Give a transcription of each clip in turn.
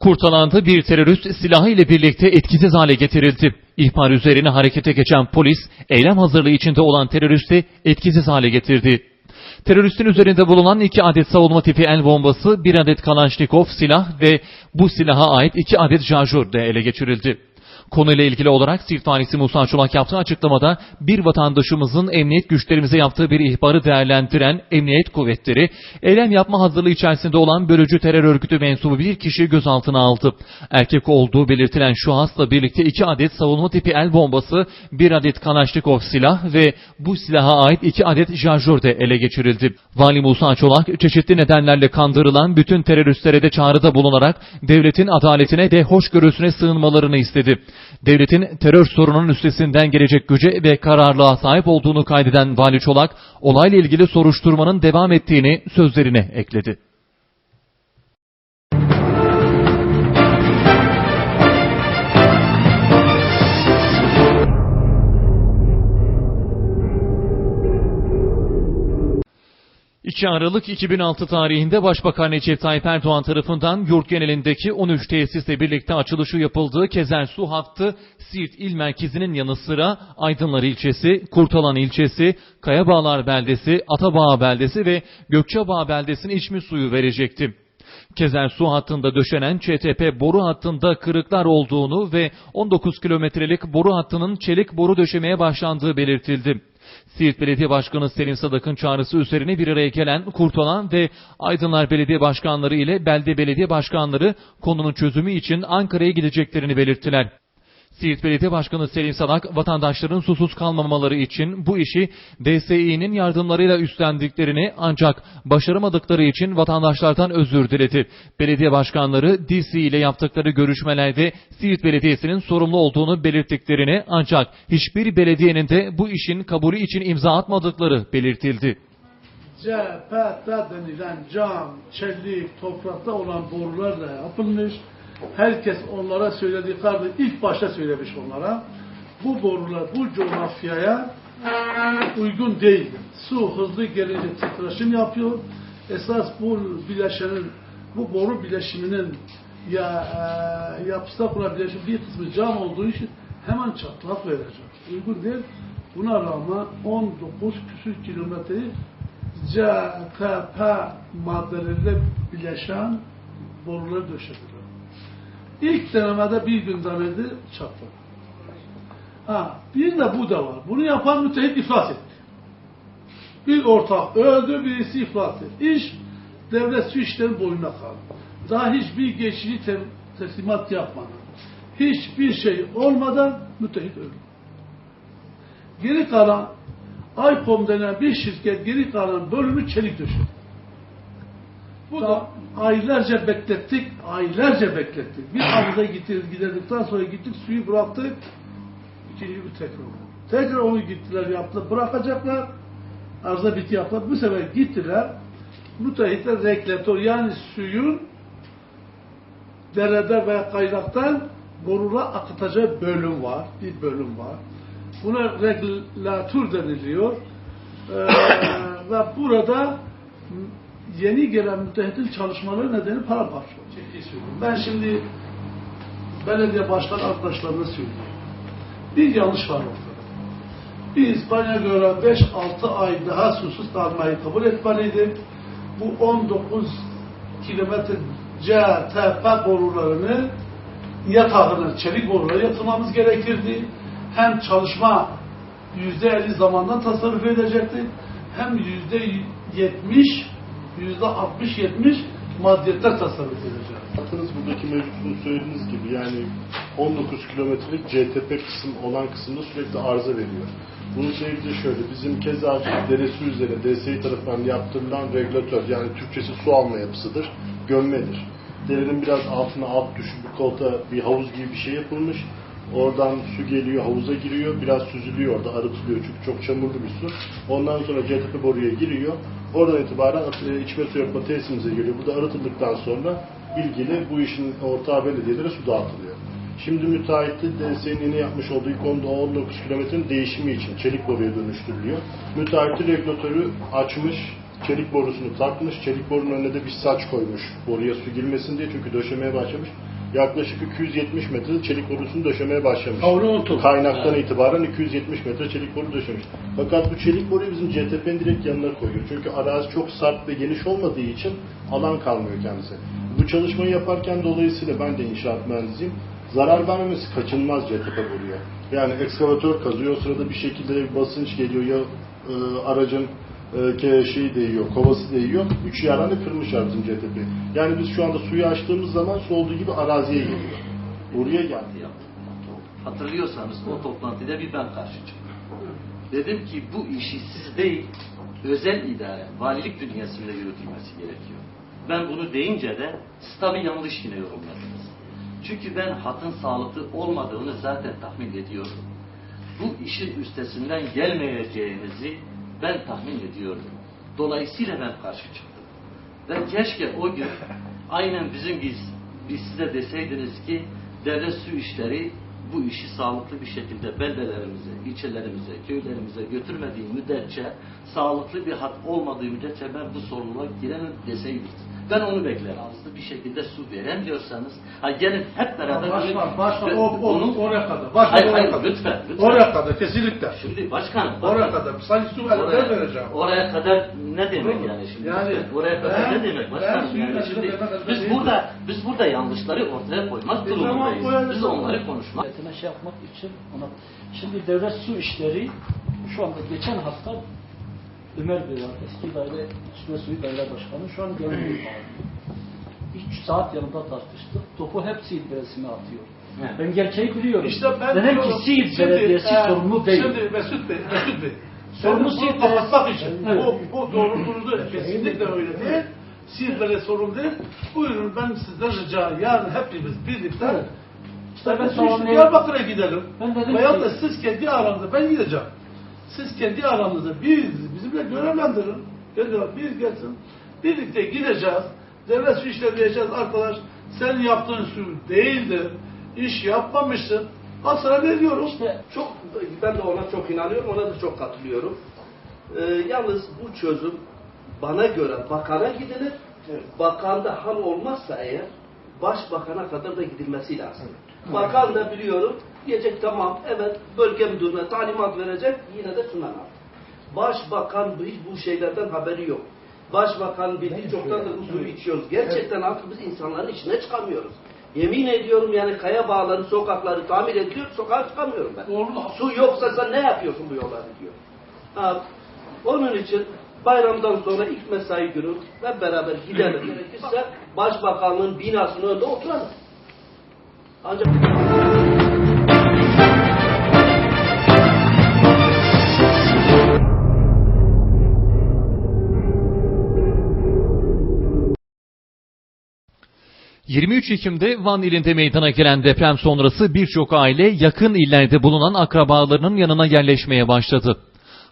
Kurtalandı bir terörist silahı ile birlikte etkisiz hale getirildi. İhbar üzerine harekete geçen polis, eylem hazırlığı içinde olan teröristi etkisiz hale getirdi. Teröristin üzerinde bulunan iki adet savunma tipi el bombası, bir adet Kalaşnikov silah ve bu silaha ait iki adet şarjör de ele geçirildi. Konuyla ilgili olarak Siirt Valisi Musa Çolak yaptığı açıklamada bir vatandaşımızın emniyet güçlerimize yaptığı bir ihbarı değerlendiren emniyet kuvvetleri, eylem yapma hazırlığı içerisinde olan bölücü terör örgütü mensubu bir kişiyi gözaltına aldı. Erkek olduğu belirtilen şahısla birlikte iki adet savunma tipi el bombası, bir adet Kalaşnikov silah ve bu silaha ait iki adet şarjör de ele geçirildi. Vali Musa Çolak, çeşitli nedenlerle kandırılan bütün teröristlere de çağrıda bulunarak devletin adaletine ve hoşgörüsüne sığınmalarını istedi. Devletin terör sorununun üstesinden gelecek güce ve kararlılığa sahip olduğunu kaydeden Vali Çolak, olayla ilgili soruşturmanın devam ettiğini sözlerine ekledi. İki Aralık 2006 tarihinde Başbakan Recep Tayyip Erdoğan tarafından yurt genelindeki 13 tesisle birlikte açılışı yapıldığı Kezer Su Hattı Siirt İl Merkezi'nin yanı sıra Aydınlar ilçesi, Kurtalan ilçesi, Kayabağlar beldesi, Atabağ beldesi ve Gökçebağ beldesine içme suyu verecekti. Kezer su hattında döşenen ÇTP boru hattında kırıklar olduğunu ve 19 kilometrelik boru hattının çelik boru döşemeye başlandığı belirtildi. Siirt Belediye Başkanı Selim Sadık'ın çağrısı üzerine bir araya gelen Kurtalan ve Aydınlar Belediye Başkanları ile Belde Belediye Başkanları konunun çözümü için Ankara'ya gideceklerini belirttiler. Siirt Belediye Başkanı Selim Sadak, vatandaşların susuz kalmamaları için bu işi DSİ'nin yardımlarıyla üstlendiklerini ancak başaramadıkları için vatandaşlardan özür diledi. Belediye başkanları DSİ ile yaptıkları görüşmelerde Siirt Belediyesi'nin sorumlu olduğunu belirttiklerini ancak hiçbir belediyenin de bu işin kabulü için imza atmadıkları belirtildi. CHP'de denilen cam, çelik, toprakta olan borularla yapılmış. Herkes onlara söylediklerini ilk başta söylemiş onlara. Bu borular bu coğrafyaya uygun değil. Su hızlı gelince titreşim yapıyor. Esas bu bileşenin, bu boru bileşiminin ya e, yapısal bileşim bir kısmı cam olduğu için hemen çatlak verecek. Uygun değil. Buna rağmen 19 küsür kilometreyi CKP maddeleriyle bileşen boruları döşediler. İlk denemede bir gün demedi çatladı. Ha, bir de bu da var. Bunu yapan müteahhit iflas etti. Bir ortak öldü, birisi iflas etti. İş devlet su işleri boyuna kaldı. Daha hiçbir geçici tem- teslimat yapmadan, hiçbir şey olmadan müteahhit öldü. Geri kalan Aykom denen bir şirket geri kalan bölümü çelik döşedi. Bu da aylarca beklettik, aylarca beklettik. Bir havuza gittik, giderdikten sonra gittik, suyu bıraktık. İkinci bir tekrar. Tekrar onu gittiler, yaptılar, bırakacaklar. Arıza biti yaptılar. Bu sefer gittiler. Müteahhitler reklatör yani suyun derede veya kaynaktan borula akıtacağı bölüm var. Bir bölüm var. Buna regülatör deniliyor. Ee, ve burada yeni gelen müteahhitin çalışmaları nedeni. Ciddi söylüyorum. Ben şimdi belediye başkan arkadaşlarına söylüyorum. Bir yanlış var ortada. Biz bana göre 5-6 ay daha susuz kalmayı kabul etmeliydik. Bu 19 kilometre CTP borularını yatağına, çelik boruları yatırmamız gerekirdi. Hem çalışma yüzde elli zamandan tasarruf edecekti. Hem yüzde yetmiş, yüzde altmış yetmiş maddiyetten tasarruf edecekti. Baktınız buradaki mevcutluğu söylediğiniz gibi yani 19 kilometrelik CTP kısım olan kısımda sürekli arıza veriyor. Bunun sebebi de şöyle, bizim Kezacık Deresi üzerine DSİ tarafından yaptırılan regülatör yani Türkçesi su alma yapısıdır, gömmedir. Derenin biraz altına alt düşük bir kolta bir havuz gibi bir şey yapılmış. Oradan su geliyor, havuza giriyor, biraz süzülüyor orada, arıtılıyor çünkü çok çamurlu bir su. Ondan sonra CTP boruya giriyor. Oradan itibaren e, içme su yapma tesisimize geliyor. Bu da arıtıldıktan sonra ilgili bu işin ortağı belediyelere su dağıtılıyor. Şimdi müteahhiti DSE'nin yeni yapmış olduğu konuda 19 kilometrenin değişimi için çelik boruya dönüştürülüyor. Müteahhiti regülatörü açmış, çelik borusunu takmış, çelik borunun önüne de bir saç koymuş boruya su girmesin diye çünkü döşemeye başlamış. Yaklaşık 270 metre çelik borusunu döşemeye başlamış. Kaynaktan itibaren 270 metre çelik boru döşemiş. Fakat bu çelik boruyu bizim CTP'nin direkt yanına koyuyor. Çünkü arazi çok sert ve geniş olmadığı için alan kalmıyor kendisi. Bu çalışmayı yaparken dolayısıyla ben de inşaat mühendisiyim. Zarar vermemesi kaçınılmaz CTP boruya. Yani ekskavatör kazıyor, o sırada bir şekilde bir basınç geliyor ya e, aracın e, şeyi değiyor, kovası değiyor. Üç yaranı kırmışlar bizim CTP. Yani biz şu anda suyu açtığımız zaman su olduğu gibi araziye geliyor. Buraya geldi. Hatırlıyorsanız o toplantıda bir ben karşı çıktım. Dedim ki bu işi siz değil, özel idare, valilik dünyasında yürütülmesi gerekiyor. Ben bunu deyince de siz tabii yanlış yine yorumladınız. Çünkü ben hatın sağlıklı olmadığını zaten tahmin ediyordum. Bu işin üstesinden gelmeyeceğinizi ben tahmin ediyordum. Dolayısıyla ben karşı çıktım. Ve keşke o gün aynen bizim biz, biz size deseydiniz ki devlet su işleri bu işi sağlıklı bir şekilde beldelerimize, ilçelerimize, köylerimize götürmediği müddetçe sağlıklı bir hat olmadığı müddetçe ben bu sorumluluğa giremem deseydiniz. Ben onu beklerim. Sağlıklı bir şekilde su veremiyorsanız, ha gelin hep beraber... Başkan, başkan o, o, bunu- oraya kadar. Başkan Hayır, oraya hayır, kadar. lütfen, lütfen. Oraya kadar kesinlikle. Şimdi başkanım, Oraya bakın. kadar. Sanki su Oraya, vereceğim. oraya kadar ne demek yani şimdi? Yani oraya kadar ben- ne demek başkanım? Yani şimdi biz burada biz burada yanlışları ortaya koymak E durumundayız. Biz onları konuşmak. Şey yapmak için ona şimdi devlet su işleri şu anda geçen hafta Ömer Bey var eski daire içme suyu daire başkanı şu an gönüllü bağlı. 3 saat yanında tartıştık. Topu hep Siirt Belediyesi'ne atıyor. Evet. Ben gerçeği biliyorum. İşte ben Dedim ki Siirt Belediyesi e, sorumlu değil. Şimdi Mesut Bey, Mesut Bey. Sorumlu Siirt kapatmak için. Evet. Bu, bu doğruluğunu kesinlikle öyle değil. Siirt Belediyesi sorumlu değil. Buyurun ben sizden rica yarın hepimiz birlikte Evet. İşte ben. Diyarbakır'a gidelim. Ben dedim ki- da siz kendi aranızda ben gideceğim. Siz kendi aranızda biz bizimle görevlendirin. Biz gelsin. Birlikte gideceğiz. Devlet su işleri diyeceğiz arkadaş. Senin yaptığın su değildir. İş yapmamışsın. Al sana veriyorum. İşte Çok ben de ona çok inanıyorum, ona da çok katılıyorum. Ee, yalnız bu çözüm bana göre bakana gidilir. Bakanda hal olmazsa eğer başbakana kadar da gidilmesi lazım. Bakan da biliyorum diyecek tamam evet bölge müdürüne talimat verecek yine de sunan al. Başbakan bu- hiç bu şeylerden haberi yok. Başbakan bildiği çoktandır bu suyu içiyoruz. Gerçekten artık biz insanların içine çıkamıyoruz. Yemin ediyorum yani kaya bağları, sokakları tamir ediliyor, sokağa çıkamıyorum ben. Doğru. Su yoksa sen ne yapıyorsun bu yolları diyor. Ha, onun için bayramdan sonra ilk mesai günü hep beraber gidelim. Gerekirse başbakanlığın binasının önünde oturalım. Ancak 23 Ekim'de Van ilinde meydana gelen deprem sonrası birçok aile yakın illerde bulunan akrabalarının yanına yerleşmeye başladı.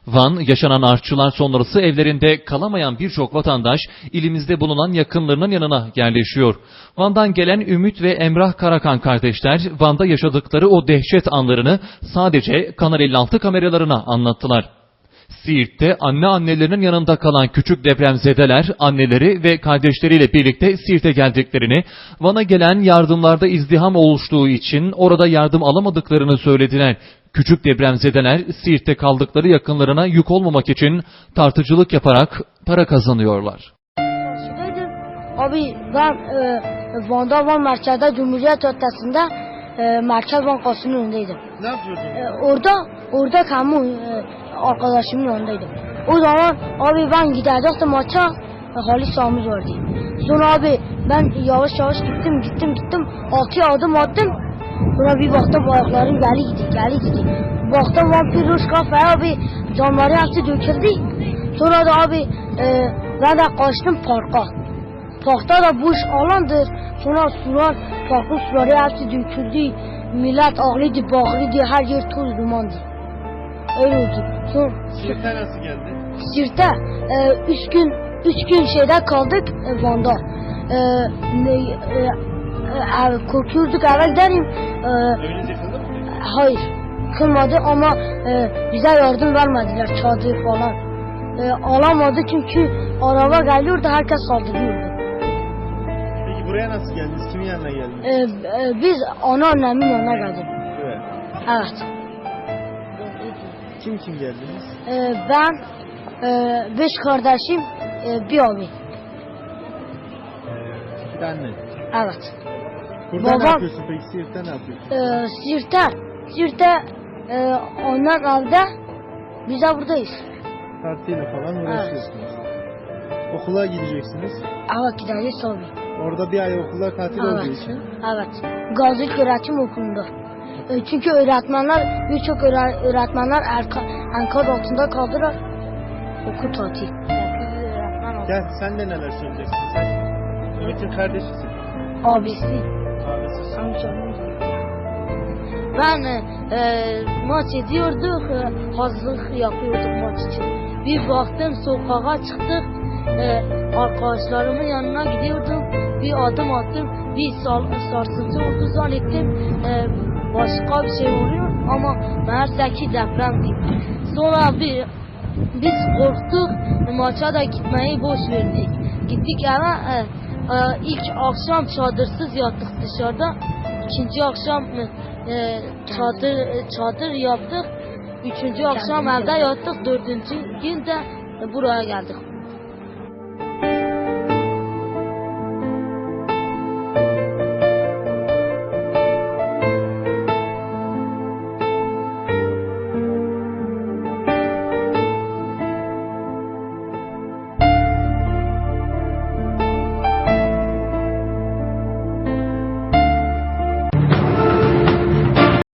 Van, yaşanan artçılar sonrası evlerinde kalamayan birçok vatandaş ilimizde bulunan yakınlarının yanına yerleşiyor. Van'dan gelen Ümit ve Emrah Karakan kardeşler Van'da yaşadıkları o dehşet anlarını sadece Kanal 56 kameralarına anlattılar. Siirt'te anne annelerinin yanında kalan küçük depremzedeler anneleri ve kardeşleriyle birlikte Siirt'e geldiklerini, Van'a gelen yardımlarda izdiham oluştuğu için orada yardım alamadıklarını söylediler. Küçük depremzedeler Siirt'te kaldıkları yakınlarına yük olmamak için tartıcılık yaparak para kazanıyorlar. Abi ben e, Van'da Van merkezde Cumhuriyet ötesinde e, Merkez Bankası'nın önündeydim. Ne yapıyordun? E, orada orada kamu e, arkadaşımın yanındaydım. O zaman abi ben gidecektim maça Halis Samiz vardı. Sonra abi ben yavaş yavaş gittim gittim gittim altı adım attım. Sonra bir baktım ayaklarım geli gitti geli gitti. Baktım vampir Rus kafaya abi camları hepsi döküldü. Sonra da abi e, ben de kaçtım parka. Parkta da boş alandır. Sonra sular, parkın suları hepsi döküldü. Millet ağlıydı, bağlıydı, her yer toz dumandı. Öyle oldu. Sonra Siirt'e nasıl geldi? Sirte e, üç gün üç gün şeyde kaldık e, Van'da. E, ne, e, e, korkuyorduk eve gidelim. E, Eviniz yıkıldı mı? hayır kılmadı ama e, bize yardım vermediler çadır falan. E, alamadı çünkü araba geliyordu herkes saldırıyordu. Peki buraya nasıl geldiniz? Kimin yanına geldiniz? E, e, biz anneannemin yanına geldik. Evet. Evet. Kim kim geldiniz? E, ben e, beş kardeşim e, bir abi. Bir de annen. Evet. Burada ne Babam- yapıyorsun peki? Siirt'te ne yapıyorsun? E, Sirte. Sirte e, onlar evde. Biz de buradayız. Partiyle falan uğraşıyorsunuz. Okula gideceksiniz. Evet gideceğiz tabii. Orada bir ay okullar tatil olduğu Evet. için. Evet. Gazi Öğretim Okulu'nda. E, Çünkü öğretmenler, birçok öğre- öğretmenler erka, enkaz altında kaldılar. Okul tatil. Gel sen de neler söyleyeceksin? Sen Ümit'in kardeşisin. Abisi. Abisisin. Amcamın. Ben e, e, maç ediyorduk, e, hazırlık yapıyorduk maç için. Bir baktım sokağa çıktık, e, arkadaşlarımın yanına gidiyordum. Bir adım attım, bir sar, sarsıntı oldu zannettim. E, başka bir şey oluyor ama meğerse ki depremdi. Sonra bir biz korktuk, maça da gitmeyi boş verdik. Gittik eve, e, e, ilk akşam çadırsız yattık dışarıda. İkinci akşam e, çadır e, çadır yaptık. Üçüncü akşam evde yattık. Dördüncü gün de e, buraya geldik.